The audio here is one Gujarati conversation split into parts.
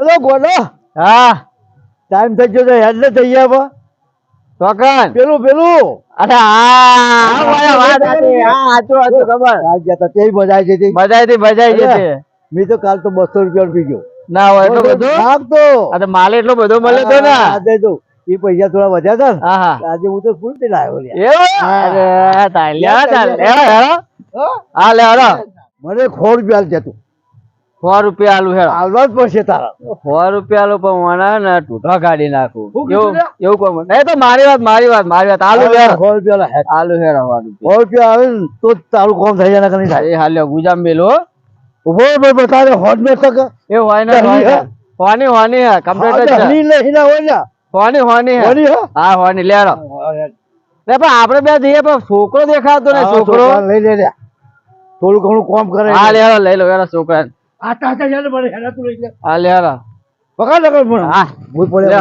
હલો ગોડો હા. ટાઈમ થઈ ગયો છે હેડ થઈ ગયા ચોકન. પેલું પેલું. અરે હા વાત હતી. ખબર. આજ જતા તે આવી જતી બજાઈ થી બજાઈ. જતી મેં તો કાલ તો બસો રૂપિયા પી ગયો. ના હોય એટલો બધું? આપતો આ તો માલ એટલો બધો મળે તો ને. આજે તો એ પૈસા થોડા વધ્યા હતા હા હા. આજે હું તો ફૂલ લાવ્યો લ્યા. અરે તાલ્યા તાલ હેડો હા લે મને ખોર રૂપિયા જતું સો રૂપિયા આલુ હેડો આલવા જ પડશે તારા. સો રૂપિયા આલુ પણ મને ને ટૂંકા કાઢી નાખું. એવું એવું કોઈ નહીં તો મારી વાત મારી વાત મારી વાત. આલુ હેડો સો રૂપિયા હેડ. આલુ હેડો રૂપિયા. સો રૂપિયા આવે ને તો તારું કોમ થઈ જાય નહીં થાય. એ હાલ્યો ગુજામ મેલો ઊભો ઊભો બતાવે હોટ મેં તક એ હોય ને હની? હોની હે કમ્પ્લીટ જ હની હિના હોય ને હોની હોની હે. હોની હા? હોની લે હેડો લે પણ આપણે બે જઈએ પણ છોકરો દેખાતો ને છોકરો. લઈ લે થોડું ઘણું કોમ કરે. હા લે લઈ લો એના છોકરા આ તાતા જાને મને હેડા તું લઈ લે હા લે પકડ નકર મને હા ભૂલ પડે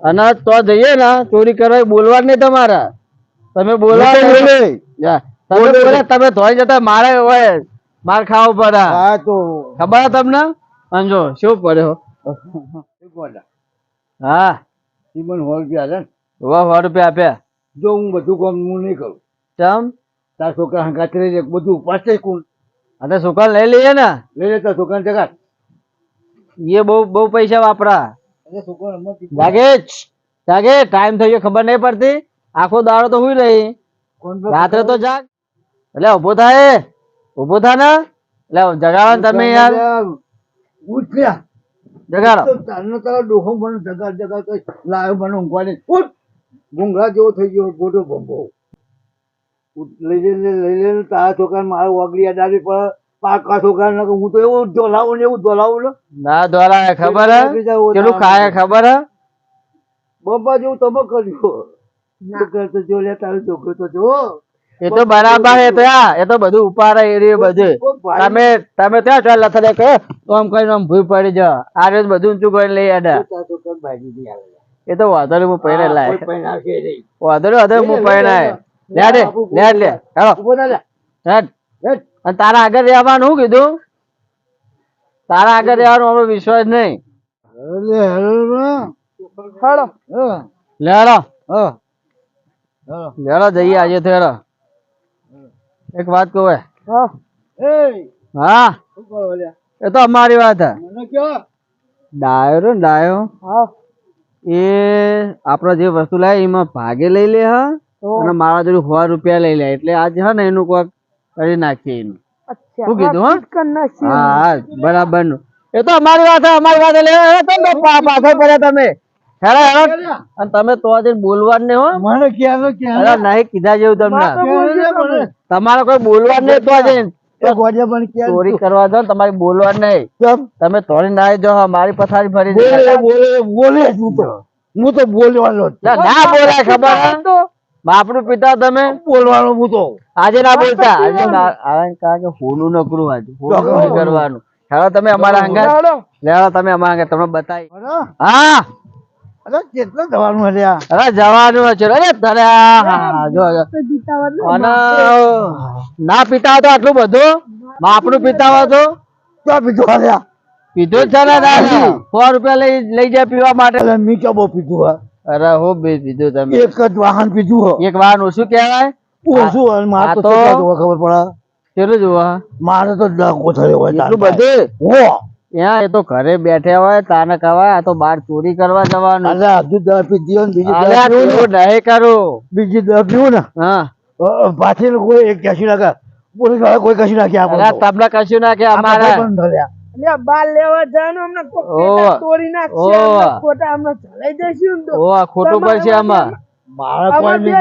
અને તો જઈએ ને ચોરી કરવા બોલવા નહીં તમારા. તમે બોલવા તમે તમે ધોઈ જતા મારે હોય. માર ખાવ પડે હા તો. ખબર તમને? અંજો શું પડ્યો હા? સીમન સો રૂપિયા છે ને. વાહ સો રૂપિયા આપ્યા. જો હું બધું કામ હું નહીં કરું. ચમ? તાર છોકરા રહી બધું પાસે કોણ? અને છોકરા લઈ લઈએ ને. લઈ લે તો છોકરાને જગાડ એ બહુ બહુ પૈસા વાપરા. જાગે જાગે. ટાઈમ થઈ ગયો ખબર નહીં પડતી. આખો દાડો તો હુઈ રહી. રાત્રે તો જાગ. એટલે ઊભો થાય ઊભો થા ને. એટલે જગાડો તમે યાર. ઉઠ્યા જગાડો. તારનો તારો ડોહો મને જગાડ જગાડ લાયો મને ઊંઘવાની. ઉઠ. ભૂંગળા જેવો થઈ ગયો બોટો ઉઠ, લઈ લે લઈ લે, તારા છોકરા મારે ઓગળી અડાવી પડે. પાકા છોકરા ને હું તો એવું ધોલાવું ને એવું ધોલાવું ને ના દ્વારા ખબર હે? કેટલું ખાય ખબર હે? બબ્બા જેવું તમે કર્યું. છોકરા જો લે તારો છોકરો તો જો. એ તો બરાબર એ તો એ તો બધું ઉપાડે એ રે બધું. તમે તમે ત્યાં ચાલ લથડે કે તો આમ કઈ આમ ભૂઈ પડી જાવ આ રીત બધું ઊંચું કરીને લઈ આડા. એ તો હું પહેરે લાય હું લે, પહેરાય લે, લે લે લે ચાલો ઊભો થા લે. હેડ. હેડ. અને તારા આગળ રહેવાનું શું કીધું? તારા આગળ રહેવાનું આપણો વિશ્વાસ નહીં. લે, હેડો લે હેડો હા. હા. જઈએ આજે તો હેડો એક વાત કહું હે. હા? એ તો અમારી વાત હે. ડાયો ડાયો. એ આપણે જે વસ્તુ લાવે એમાં ભાગે લઈ લે હા? અને મારા જોડે સો રૂપિયા લઈ લે એટલે આજે હે ને એનું કોક કરી નાખીએ એનું. શું કીધું હા? બરાબરનું એ તો અમારી વાત અમારી વાત. લે તમે પાછળ પડ્યા તમે. અને તમે તો આજે બોલવાનું ને હો. મને ક્યાંનો ક્યાં? નહીં કીધા જેવું તમને. તમારે કોઈ બોલવાનું નહીં તો આજે એ ગોડિયા પણ ક્યાં? ચોરી કરવા દો તમારી બોલવાનું નહીં તમે તોડી ના જાઓ મારી પથારી ફરી બોલે. બોલે બોલે હું તો. હું તો બોલવાનો ના ના બોલાય ખબર બાપનું પિતા તમે? બોલવાનું હું તો. આજે ના બોલતા? આજે કારણ કે હોનું નકરું આજે હોનું કરવાનું. હેલો તમે અમારા અંગાત લેવા તમે અમારા અંગાત તમને બતાવી. હા અરે કેટલા જવાનું હશે અરે જવાનું છે અરે તારે જો જો. ના પીતા હોય આટલું બધું? બાપનું પીતા હોય ક્યાં પીધું હશે પીધું જ છે ને સો રૂપિયા લઈ લઈ જાય પીવા માટે. મીઠો બહુ પીધું હા? અરે હો બે પીધું તમે. એક જ વાહન પીધું હો. એક વાહન ઓછું કહેવાય? ઓછું મારે તો ખબર પડે? કેટલું જોવા? મારે તો ડાકો થયો હોય એટલું બધું? હો. ત્યાં એ તો ઘરે બેઠા હોય તાને કહેવાય આ તો બહાર ચોરી કરવા જવાનું. અરે હજુ દસ પીધી હોય ને બીજી દસ નહીં કરું. બીજી દસ પીવું ને. હા. પાછી કોઈ એક કેસી નાખે. પોલીસવાળા કોઈ કશી નાખ્યા તમને કશું નાખ્યા અમારે. પણ ધર્યા લેવા જવાનું અમને કોક તોડી નાખશે ખોટા અમને ચલાઈ જઈશું તો. ઓ ખોટું પડશે આમાં. મારે કોઈ નહીં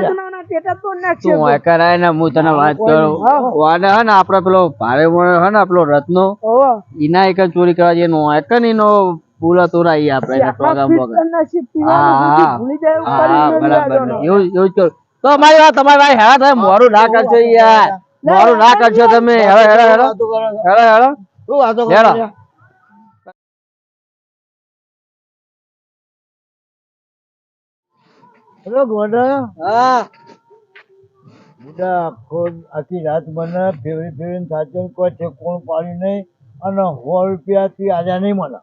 પેટા તોડી નાખશે તું કરાય ને હું તને વાત કરું. વાને હે ને આપડે પેલો ભારે મોણો હે ને પેલો રત્નો. એના ઈના એક ચોરી કરવા જઈએ નો હોય કે ને એનો પૂરા તોરાઈ આપણે એને આટલા પ્રોગ્રામ વગર. હા, બરાબર. એવું એવું તો અમારી વાત તમારી ભાઈ હેરા થાય મોરું ના કરશો યાર. મોરું ના કરશો તમે. વાતો કરો હેડો હેડો શું વાતો કરો. છો? હેલો ગોડા હા. બુડા આખો આખી રાત મને ફેરવી ફેરવીને સાચવીને કોઈ ઠેકોણ પાડ્યું નહીં અને સો રૂપિયાથી આજે નહીં મળે.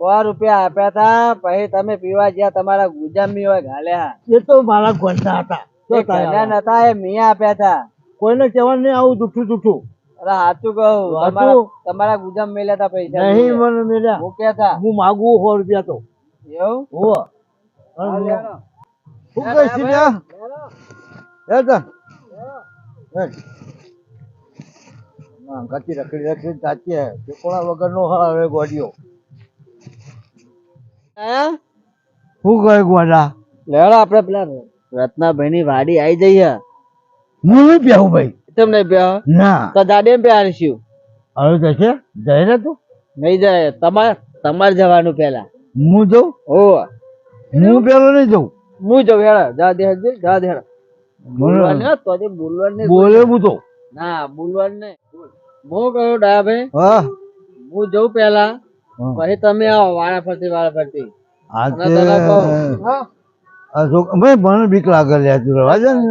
સો રૂપિયા આપ્યા તા પછી તમે પીવા જ્યાં તમારા ગુજામી હોય ઘાલ્યા એ તો મારા ઘરના હતા. એ ઘરના. નતા એ મિયા આપ્યા તા. કોઈને કહેવાનું નહીં આવું જૂઠું જૂઠું. અરે સાચું કહું તમારા ગુજામ મેલ્યા તા પૈસા નહીં મને મેલ્યા. હું માગું સો રૂપિયા તો. એવું. હા, શું? હે. ના, કાચી રખડી રખડી હવે ગોડિયો? શું કહે ગોડા? લેવડો આપણે પેલા રત્નાભાઈ ની વાડી આવી જઈએ. હું નહીં પ્યાવું ભાઈ. તમને ના. તો દાડે પ્યારશું હવે જશે જઈ રે તું? નહીં જાય. તમારે તમારે જવાનું પેલા હું જઉં? ઓ હું પેલો નહીં જઉં? હું જઉં હેડા. જા દે જા દે હેડા. બોલવાનું મને હો, તો જે બોલવાનું બોલે હું તો ના બોલવાનું નહીં. હું કહું ડાયાભાઈ હા. હું જઉં પેલા પછી તમે આવો વાળા ફરતી વાળા હા? મને બીક લાગે તું રવા જા ને.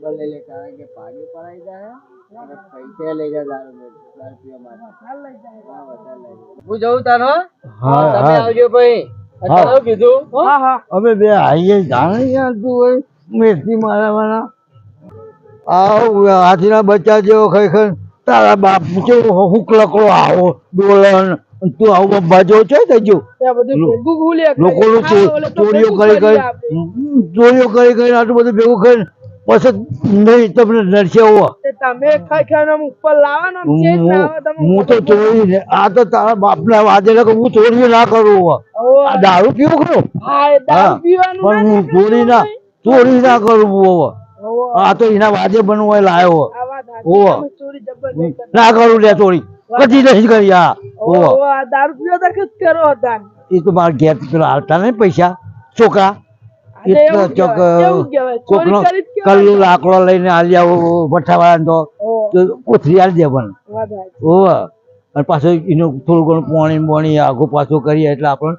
ખબર લઈ લે કારણ કે પાણી પડાઈ જાય અને પૈસા લઈ જાય દારૂ મે- દારૂ પીવા માટે. હા, વધારે લઈ જાય. હું જઉં તારો હા, તમે આવજો ભાઈ. અત્યારે કીધું? હા હા. અમે બે આઈએ જાણે યાર તું હોય મેથી મારવાના. આવ હાથીના બચ્ચા જેવો ખરેખર. તારા બાપ કેવો હુક લકડો આવો ડોલન તું આવો બાજો છે તજો ત્યાં બધું લો- ભેગું ભૂલ્યા કરે. લોકોનું હા, ઓલે તો ચોરીઓ કરી કરી ચોરીઓ કરી કરી આટલું બધું ભેગું કરી. પછી નહીં તમને નડશે તમે ઉપર લાવો ને ના તમે હું તો ચોરી ને આ તો તારા બાપના વાદે કે હું ચોરી ના કરું દારૂ પીવું ખરો? પણ હું ના ચોરી ના ચોરી ના કરું. આ તો એના વાજે બનવું લાયો ના કરું લે ચોરી. કદી નહીં કરી આ. દારૂ પીવા કરો હતા. એ તો મારા ઘેર હાલતા નહીં પૈસા. છોકરા એટલો ચોક કોકનો. કલ્લુ લાકડો લઈને આલ્યા ભઠ્ઠાવાળા તો કોથરી આલી દે પણ. વાત અને પાછું એનું થોડું ઘણું પોણી બોણી આગું પાછું કરીએ એટલે આપણે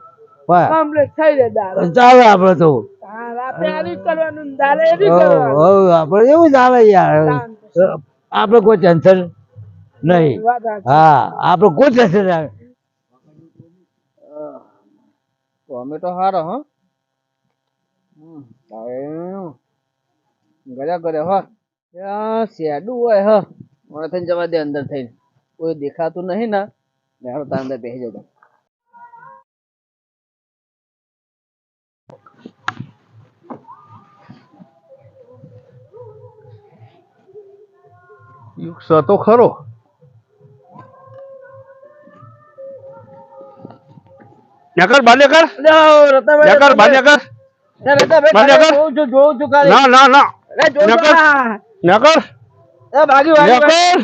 હા, Complete થઈ જાય દારૂ. ચાલે આપડે તો. હા, રાતે આવું કરવાનું ને દાડે એવું જ. હવ, ચાલે યાર આપણે કોઈ ટેન્શન નહીં. હા આપડે કોઈ ટેન્શન નહીં. ટોમેટો હારો હો. ગળ્યા ગળ્યા હો. શેડું હોય હ. મને થઈને જવા દે અંદર થઈને. કોઈ દેખાતું નહીં ને લેહાડો તાર અંદર બેસી જતા યુક્સ હતો ખરો? નકર બાલ્યકર નકર નેકર ના ના ના નેકર. નેકર. નેકર.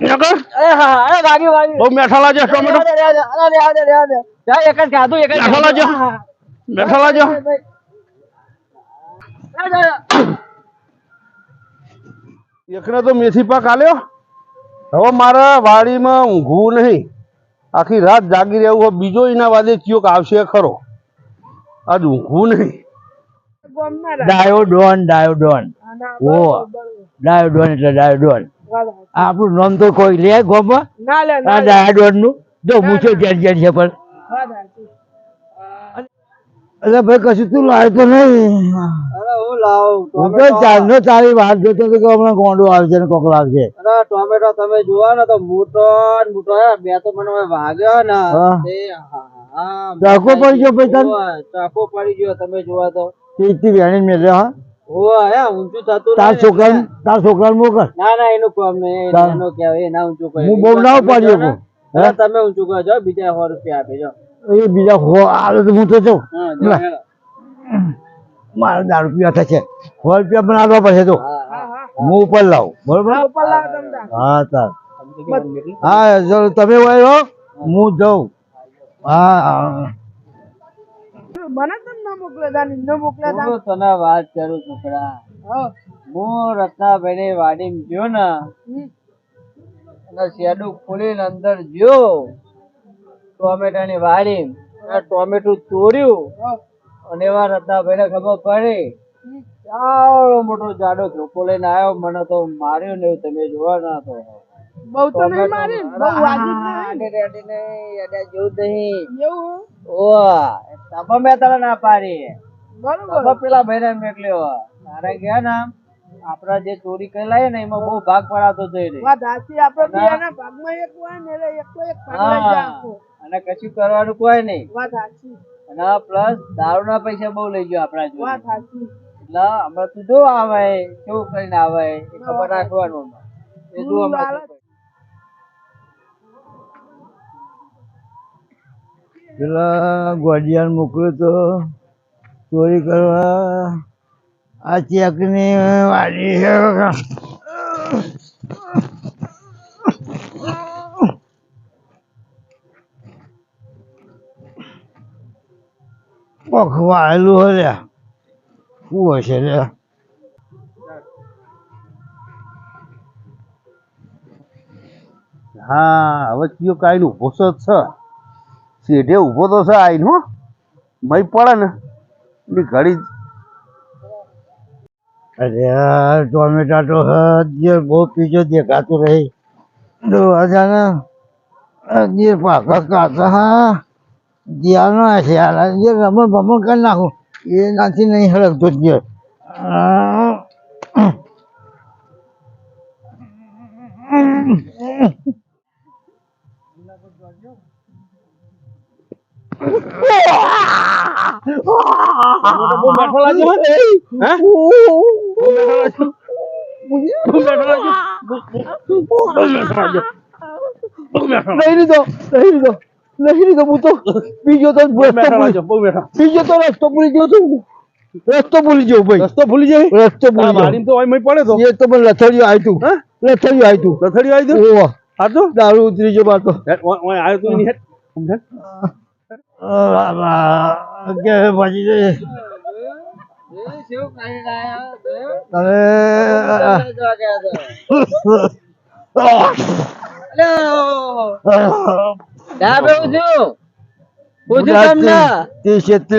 નેકર. હા બહુ મેઠા લાગે ટોમેટો અરે. જા, એક જ ખાધું એક. મેઠા લાગે. એકને તો મેથી પાક આલ્યો. હવે મારા વાડીમાં ઊંઘવું નહીં. આખી રાત જાગી રહેવું હોય. બીજો એના વાદે ચિયોક આવશે ખરો. આજ ઊંઘવું નહીં. ડાયોડોન રાખ. ડાયો ડોન ડાયો ડોન હા, ના, ઓ. બરોબર, બરોબર. ડાયો ડોન એટલે ડાયો ડોન વાત સાચી. આપણું નામ તો કોઈ લે ગોમાં ના લે આ ના જો મૂછો જેટ જેટ છે પણ. એટલે ભાઈ કશું તું લાવ્યો તો નહીં? અરે હું લાવું. તો. ચાંદનો તારી વાત જોતો હતો કે હમણાં ગોંડો આવશે ને કોકલ આવશે અરે ટોમેટો તમે જોવા ને તો મોટો ને મોટો હે બે તો મને વાગ્યો ને. હા. ચાકુ પડી ગયો ભાઈ તને? ચાકુ પડી ગયો તમે જોવા તો તીથી વેણી મેલે હા? હે ઊંચું થતું તાર છોકરા તાર છોકરાને મોકલ. ના ના એનું કામ નહીં તાર- કહેવાય ના ઊંચું કરે. હું બહુ ના તમે હું. ઊંચું કરો જો બીજા સો રૂપિયા આપે જો. એ બીજા હો આવે તો હું તો જાઉં. હા, જો મારા દારૂ પીવા થશે. સો રૂપિયા પણ આપવા પડશે તો. હા, ઉપર લાવું. બરોબર? હા, ઉપર લાવો તમે તાર. હા તમે હોય હું જાઉં. હા. મને ન મોકલ્યા તા ને ન મોકલ્યા તા. હું તને વાત કરું છોકરા હું. રત્નાભાઈ ની વાડી ગયો ને અને શેડું ખોલીને અંદર ગયો. ટોમેટાની વાડી ટોમેટું ચોર્યું અને એવા રત્નાભાઈ ને ખબર પડી. આવડો મોટો જાડો ચોખ્ખો લઈને આવ્યો. મને તો માર્યો ને એવું તમે જોવા ના તો. બહુ તો નહીં મારે બહુ વાગી જ નહીં. રેડી નહીં, આડે જો નહીં. એવું ઓ તબ મે તને ના પાડી. બરોબર. તબ પેલા ભાઈને મેકલ્યો. તારે ગયા ને આપડા જે ચોરી કરેલા ને એમાં બહુ ભાગ પડાતો જોઈ રહી વાત સાચી આપણે બેના ભાગમાં એક હોય ને એટલે એકલો એક ભાગ લઈ આખો. અને કશું કરવાનું કોઈ નહીં. વાત સાચી. અને પ્લસ દારૂ ના પૈસા બહુ લઈ ગયો આપડા જોડે. વાત સાચી. એટલે હમણાં તું જો આવે કેવું કરીને આવે એ ખબર રાખવાનું એ જો પેલા ગોડિયાને મોકલ્યો તો ચોરી કરવા. આ ચેકની વાડી છે. પખવા વાળેલું હલ્યા શું હશે લ્યા? હા, હવે કયો કાંઈ ઊભો તો છે. શેઢે ઊભો તો છે આઈને, હો. મય પડે ને. ની ઘડી અરે ટોમેટા તો જે બહુ પીજો દેખાતું રહી. અજાને જે પાકા કાકા હા જ્યાંનો છે જે રમણ ભમણ કરી નાખું, એ નાથી નહીં હળગતો જ જે બીજો તો. બીજો તો રસ્તો ભૂલી ગયો છું રસ્તો ભૂલી ગયો ભાઈ રસ્તો ભૂલી જાય રસ્તો ભૂલી વાડીમાં તો મય પડે તો એ તો પણ લથડિયું આવ્યું હે? લથડિયું તું લથડિયું ગયું? ઓવા હા તો દારૂ ઉતરી ગયો બાતો ઓય- આયો તો. સમજ્યા? કે પછી? તમે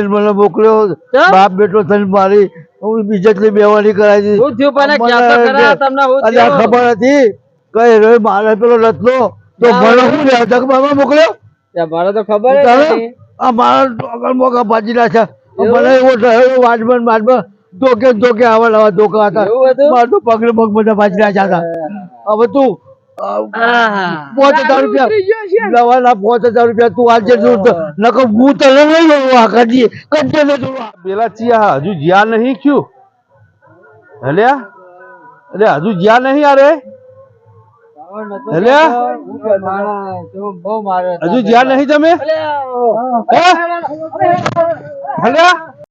મને મોકલ્યો બાપ બેટો થઈને મારી હું બીજેટલી બેવાની કરાવી દીધી? ખબર હતી કઈ રહ્યો મારે પેલો લતલો તો મને શું મોકલ્યો મને તો ખબર જ તારે? નથી. આ મારા ટોકર મોકા ભાજી નાખ્યા. મને એવો? થયો વાજબન વાજબન ધોકે ધોકે આવા લાવા ધોકા હતા? મારે તો પગલે પગ બધા ભાજી નાખ્યા હતા. હવે તું પાંચ હજાર રૂપિયા. લવાના છે. પાંચ હજાર રૂપિયા તું આજે નકર હું તને નહીં આ કદી કદી નહીં પેલા ચિયા હજુ જ્યાં નહીં ક્યું હલ્યા અરે હજુ જ્યાં નહીં અરે? હજુ જ્યાં નહીં તમે! હલ્યા?